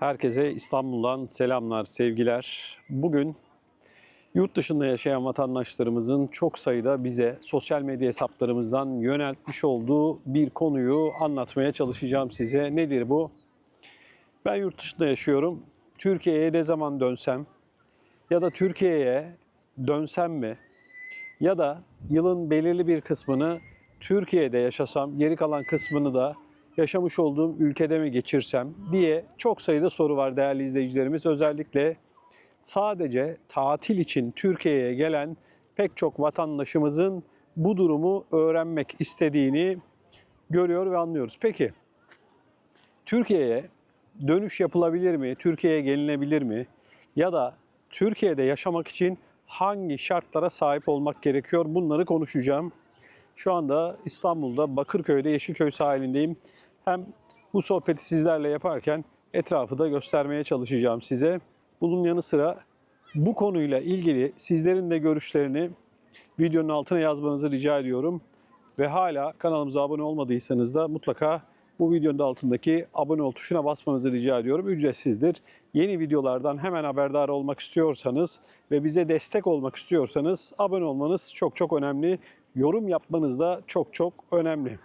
Herkese İstanbul'dan selamlar, sevgiler. Bugün yurt dışında yaşayan vatandaşlarımızın çok sayıda bize sosyal medya hesaplarımızdan yöneltmiş olduğu bir konuyu anlatmaya çalışacağım size. Nedir bu? Ben yurt dışında yaşıyorum. Türkiye'ye ne zaman dönsem ya da Türkiye'ye dönsem mi ya da yılın belirli bir kısmını Türkiye'de yaşasam, geri kalan kısmını da yaşamış olduğum ülkede mi geçirsem diye çok sayıda soru var değerli izleyicilerimiz. Özellikle sadece tatil için Türkiye'ye gelen pek çok vatandaşımızın bu durumu öğrenmek istediğini görüyor ve anlıyoruz. Peki Türkiye'ye dönüş yapılabilir mi? Türkiye'ye gelinebilir mi? Ya da Türkiye'de yaşamak için hangi şartlara sahip olmak gerekiyor? Bunları konuşacağım. Şu anda İstanbul'da Bakırköy'de Yeşilköy sahilindeyim. Hem bu sohbeti sizlerle yaparken etrafı da göstermeye çalışacağım size. Bunun yanı sıra bu konuyla ilgili sizlerin de görüşlerini videonun altına yazmanızı rica ediyorum. Ve hala kanalımıza abone olmadıysanız da mutlaka bu videonun da altındaki abone ol tuşuna basmanızı rica ediyorum. Ücretsizdir. Yeni videolardan hemen haberdar olmak istiyorsanız ve bize destek olmak istiyorsanız abone olmanız çok çok önemli. Yorum yapmanız da çok çok önemli.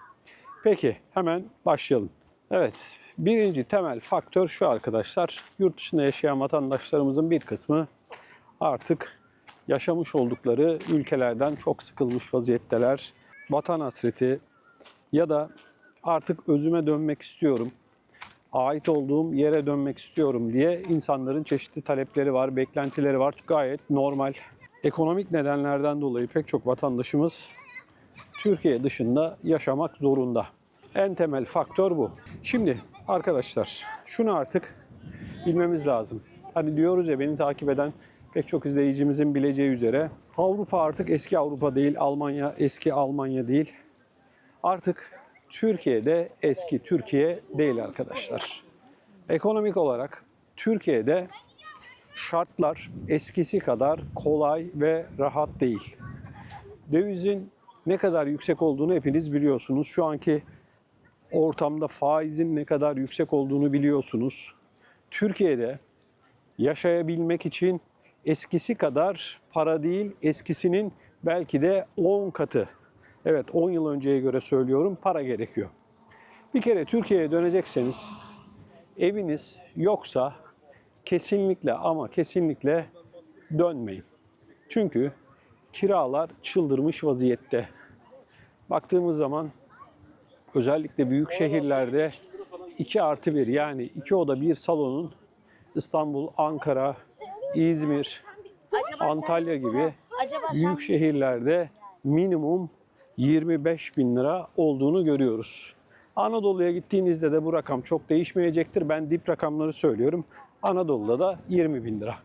Peki hemen başlayalım. Evet birinci temel faktör şu arkadaşlar. Yurt dışında yaşayan vatandaşlarımızın bir kısmı artık yaşamış oldukları ülkelerden çok sıkılmış vaziyetteler. Vatan hasreti ya da artık özüme dönmek istiyorum, ait olduğum yere dönmek istiyorum diye insanların çeşitli talepleri var, beklentileri var. Gayet normal. Ekonomik nedenlerden dolayı pek çok vatandaşımız Türkiye dışında yaşamak zorunda. En temel faktör bu. Şimdi arkadaşlar şunu artık bilmemiz lazım. Hani diyoruz ya beni takip eden pek çok izleyicimizin bileceği üzere Avrupa artık eski Avrupa değil, Almanya eski Almanya değil. Artık Türkiye'de eski Türkiye değil arkadaşlar. Ekonomik olarak Türkiye'de şartlar eskisi kadar kolay ve rahat değil. Dövizin ne kadar yüksek olduğunu hepiniz biliyorsunuz. Şu anki ortamda faizin ne kadar yüksek olduğunu biliyorsunuz. Türkiye'de yaşayabilmek için eskisi kadar para değil, eskisinin belki de 10 katı. Evet 10 yıl önceye göre söylüyorum para gerekiyor. Bir kere Türkiye'ye dönecekseniz eviniz yoksa kesinlikle ama kesinlikle dönmeyin. Çünkü kiralar çıldırmış vaziyette. Baktığımız zaman özellikle büyük şehirlerde 2 artı 1 yani 2 oda bir salonun İstanbul, Ankara, İzmir, Antalya gibi büyük şehirlerde minimum 25 bin lira olduğunu görüyoruz. Anadolu'ya gittiğinizde de bu rakam çok değişmeyecektir. Ben dip rakamları söylüyorum. Anadolu'da da 20 bin lira.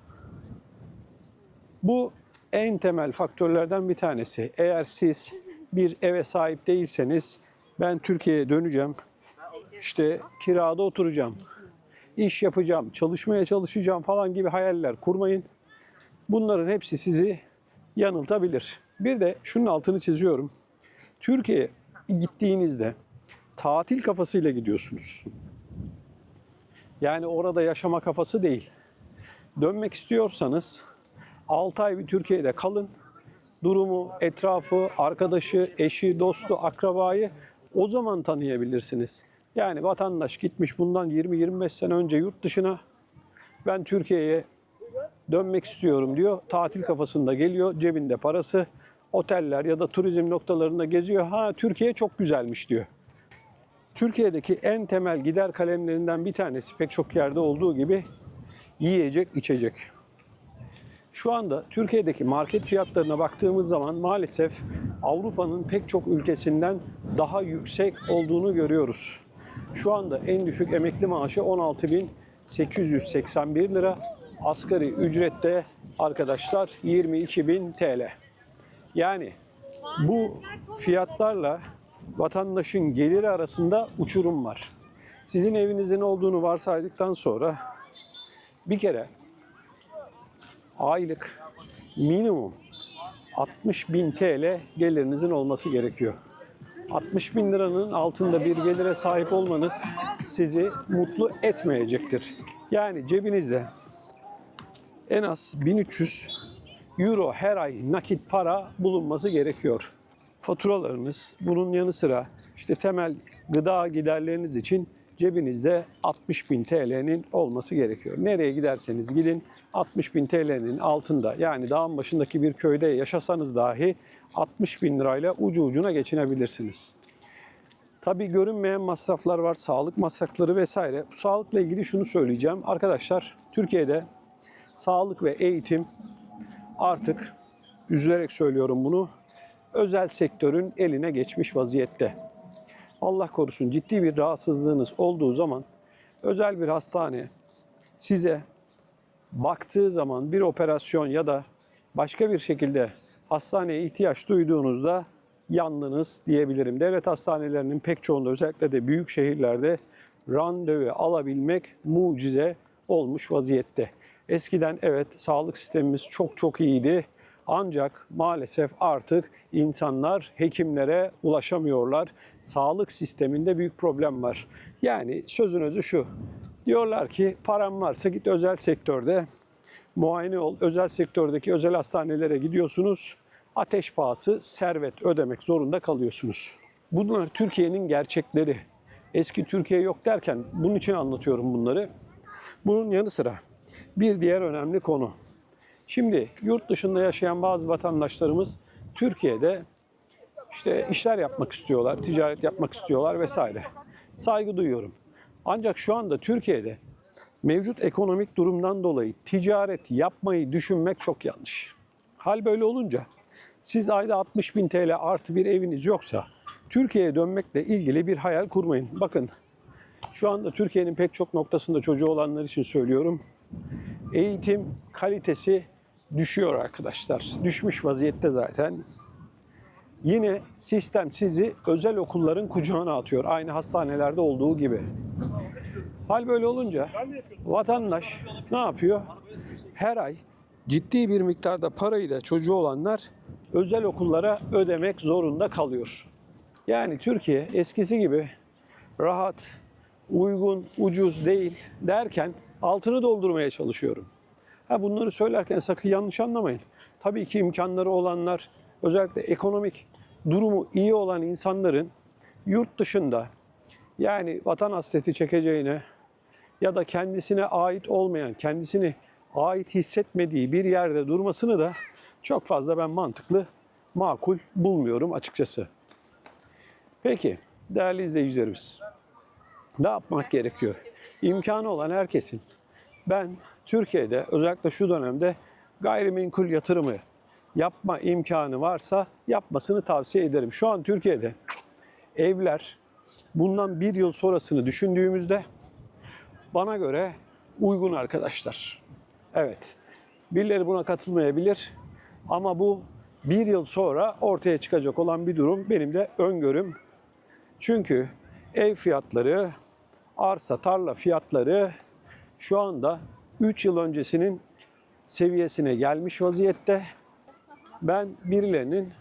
Bu en temel faktörlerden bir tanesi. Eğer siz bir eve sahip değilseniz ben Türkiye'ye döneceğim. İşte kirada oturacağım. iş yapacağım, çalışmaya çalışacağım falan gibi hayaller kurmayın. Bunların hepsi sizi yanıltabilir. Bir de şunun altını çiziyorum. Türkiye'ye gittiğinizde tatil kafasıyla gidiyorsunuz. Yani orada yaşama kafası değil. Dönmek istiyorsanız 6 ay bir Türkiye'de kalın. Durumu, etrafı, arkadaşı, eşi, dostu, akrabayı o zaman tanıyabilirsiniz. Yani vatandaş gitmiş bundan 20-25 sene önce yurt dışına ben Türkiye'ye dönmek istiyorum diyor. Tatil kafasında geliyor. Cebinde parası. Oteller ya da turizm noktalarında geziyor. Ha Türkiye çok güzelmiş diyor. Türkiye'deki en temel gider kalemlerinden bir tanesi pek çok yerde olduğu gibi yiyecek, içecek. Şu anda Türkiye'deki market fiyatlarına baktığımız zaman maalesef Avrupa'nın pek çok ülkesinden daha yüksek olduğunu görüyoruz. Şu anda en düşük emekli maaşı 16.881 lira. Asgari ücrette arkadaşlar 22.000 TL. Yani bu fiyatlarla vatandaşın geliri arasında uçurum var. Sizin evinizin olduğunu varsaydıktan sonra bir kere aylık minimum 60 bin TL gelirinizin olması gerekiyor. 60 bin liranın altında bir gelire sahip olmanız sizi mutlu etmeyecektir. Yani cebinizde en az 1300 euro her ay nakit para bulunması gerekiyor. Faturalarınız bunun yanı sıra işte temel gıda giderleriniz için cebinizde 60 bin TL'nin olması gerekiyor. Nereye giderseniz gidin 60 bin TL'nin altında yani dağın başındaki bir köyde yaşasanız dahi 60 bin lirayla ucu ucuna geçinebilirsiniz. Tabii görünmeyen masraflar var, sağlık masrafları vesaire. Bu sağlıkla ilgili şunu söyleyeceğim. Arkadaşlar Türkiye'de sağlık ve eğitim artık üzülerek söylüyorum bunu özel sektörün eline geçmiş vaziyette. Allah korusun ciddi bir rahatsızlığınız olduğu zaman özel bir hastane size baktığı zaman bir operasyon ya da başka bir şekilde hastaneye ihtiyaç duyduğunuzda yandınız diyebilirim. Devlet hastanelerinin pek çoğunda özellikle de büyük şehirlerde randevu alabilmek mucize olmuş vaziyette. Eskiden evet sağlık sistemimiz çok çok iyiydi. Ancak maalesef artık insanlar hekimlere ulaşamıyorlar. Sağlık sisteminde büyük problem var. Yani sözün özü şu. Diyorlar ki param varsa git özel sektörde muayene ol. Özel sektördeki özel hastanelere gidiyorsunuz. Ateş pahası servet ödemek zorunda kalıyorsunuz. Bunlar Türkiye'nin gerçekleri. Eski Türkiye yok derken bunun için anlatıyorum bunları. Bunun yanı sıra bir diğer önemli konu. Şimdi yurt dışında yaşayan bazı vatandaşlarımız Türkiye'de işte işler yapmak istiyorlar, ticaret yapmak istiyorlar vesaire. Saygı duyuyorum. Ancak şu anda Türkiye'de mevcut ekonomik durumdan dolayı ticaret yapmayı düşünmek çok yanlış. Hal böyle olunca siz ayda 60 bin TL artı bir eviniz yoksa Türkiye'ye dönmekle ilgili bir hayal kurmayın. Bakın şu anda Türkiye'nin pek çok noktasında çocuğu olanlar için söylüyorum. Eğitim kalitesi düşüyor arkadaşlar. Düşmüş vaziyette zaten. Yine sistem sizi özel okulların kucağına atıyor. Aynı hastanelerde olduğu gibi. Hal böyle olunca vatandaş ne yapıyor? Her ay ciddi bir miktarda parayı da çocuğu olanlar özel okullara ödemek zorunda kalıyor. Yani Türkiye eskisi gibi rahat, uygun, ucuz değil derken altını doldurmaya çalışıyorum. Ha bunları söylerken sakın yanlış anlamayın. Tabii ki imkanları olanlar, özellikle ekonomik durumu iyi olan insanların yurt dışında yani vatan hasreti çekeceğine ya da kendisine ait olmayan, kendisini ait hissetmediği bir yerde durmasını da çok fazla ben mantıklı, makul bulmuyorum açıkçası. Peki değerli izleyicilerimiz ne yapmak gerekiyor? İmkanı olan herkesin ben Türkiye'de özellikle şu dönemde gayrimenkul yatırımı yapma imkanı varsa yapmasını tavsiye ederim. Şu an Türkiye'de evler bundan bir yıl sonrasını düşündüğümüzde bana göre uygun arkadaşlar. Evet, birileri buna katılmayabilir ama bu bir yıl sonra ortaya çıkacak olan bir durum benim de öngörüm. Çünkü ev fiyatları, arsa, tarla fiyatları şu anda 3 yıl öncesinin seviyesine gelmiş vaziyette. Ben birilerinin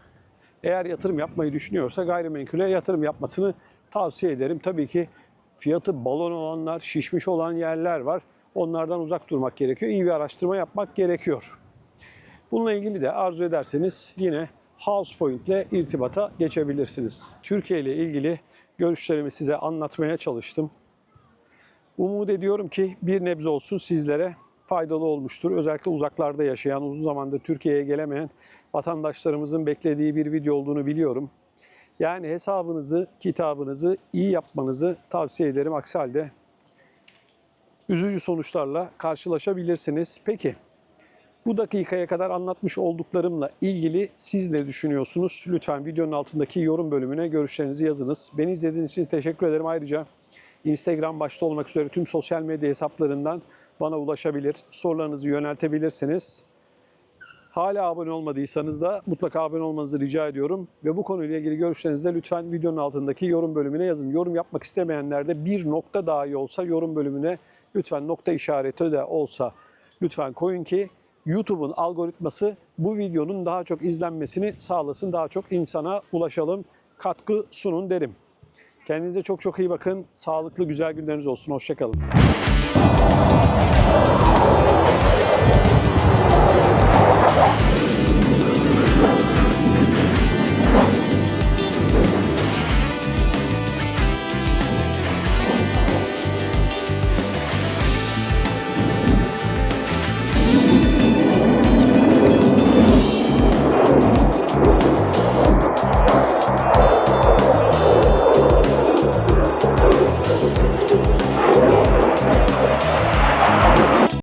eğer yatırım yapmayı düşünüyorsa gayrimenkule yatırım yapmasını tavsiye ederim. Tabii ki fiyatı balon olanlar, şişmiş olan yerler var. Onlardan uzak durmak gerekiyor. İyi bir araştırma yapmak gerekiyor. Bununla ilgili de arzu ederseniz yine House Point ile irtibata geçebilirsiniz. Türkiye ile ilgili görüşlerimi size anlatmaya çalıştım. Umut ediyorum ki bir nebze olsun sizlere faydalı olmuştur. Özellikle uzaklarda yaşayan, uzun zamandır Türkiye'ye gelemeyen vatandaşlarımızın beklediği bir video olduğunu biliyorum. Yani hesabınızı, kitabınızı iyi yapmanızı tavsiye ederim. Aksi halde üzücü sonuçlarla karşılaşabilirsiniz. Peki bu dakikaya kadar anlatmış olduklarımla ilgili siz ne düşünüyorsunuz? Lütfen videonun altındaki yorum bölümüne görüşlerinizi yazınız. Beni izlediğiniz için teşekkür ederim. Ayrıca Instagram başta olmak üzere tüm sosyal medya hesaplarından bana ulaşabilir, sorularınızı yöneltebilirsiniz. Hala abone olmadıysanız da mutlaka abone olmanızı rica ediyorum. Ve bu konuyla ilgili görüşlerinizi de lütfen videonun altındaki yorum bölümüne yazın. Yorum yapmak istemeyenler de bir nokta dahi olsa yorum bölümüne lütfen nokta işareti de olsa lütfen koyun ki YouTube'un algoritması bu videonun daha çok izlenmesini sağlasın. Daha çok insana ulaşalım, katkı sunun derim. Kendinize çok çok iyi bakın. Sağlıklı güzel günleriniz olsun. Hoşçakalın. Thank